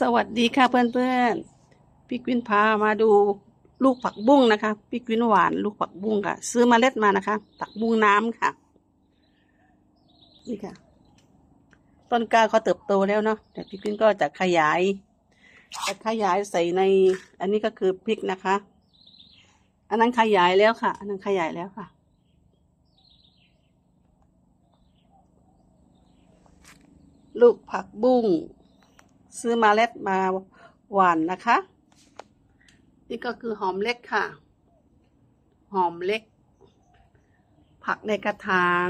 สวัสดีค่ะเพื่อนๆพี่กวินพามาดูลูกผักบุ้งนะคะพี่กวินหวานลูกผักบุ้งค่ะ ซื้อเมาเล็ดมานะคะผักบุ้งน้ำค่ะ นี่ค่ะ ต้นกล้าเขาเติบโตแล้วเนาะแต่พี่กวินก็จะขยายจะขยายใส่ใน อันนี้ก็คือพริกนะคะ อันนั้นขยายแล้วค่ะ อันนั้นขยายแล้วค่ะลูกผักบุ้ง ซื้อมาเล็ดมาหวานนะคะ นี่ก็คือหอมเล็กค่ะ หอมเล็ก ผักในกระถาง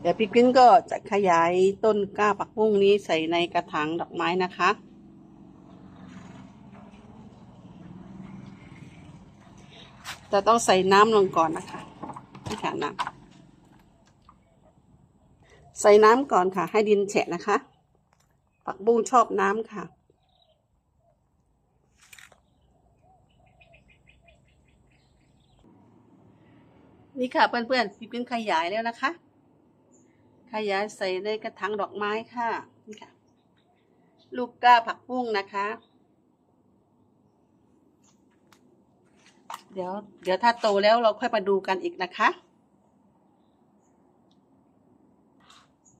เดี๋ยวพี่กิ้นก็จะขยายต้นกล้าผักบุ้งนี้ใส่ในกระถางดอกไม้นะคะ จะต้องใส่น้ำลงก่อนนะคะนี่ค่ะน้ำ ใส่น้ำก่อนค่ะ ให้ดินแฉะนะคะ ผักบุ้งชอบน้ำค่ะ นี่ค่ะเพื่อนๆพี่ปิ้นขยายแล้วนะคะ ขยายใส่ในกระถางดอกไม้ค่ะ นี่ค่ะ ลูกกล้าผักบุ้งนะคะ เดี๋ยว เดี๋ยวถ้าโตแล้วเราค่อยมาดูกันอีกนะคะ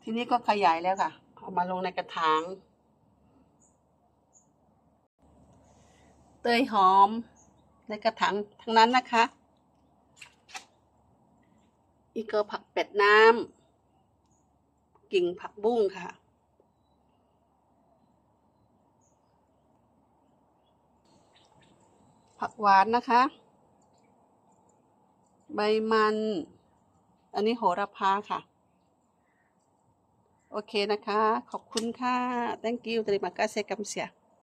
ทีนี้ก็ขยายแล้วค่ะ เอามาลงในกระถาง เตยหอม ในกระถางทั้งนั้นนะคะ อีกก็ผักเป็ดน้ำ กิ่งผักบุ้งค่ะ ผักหวานนะคะ ใบมัน อันนี้โหระพาค่ะ โอเคนะคะ ขอบคุณค่ะ thank you terima kasih มเสีย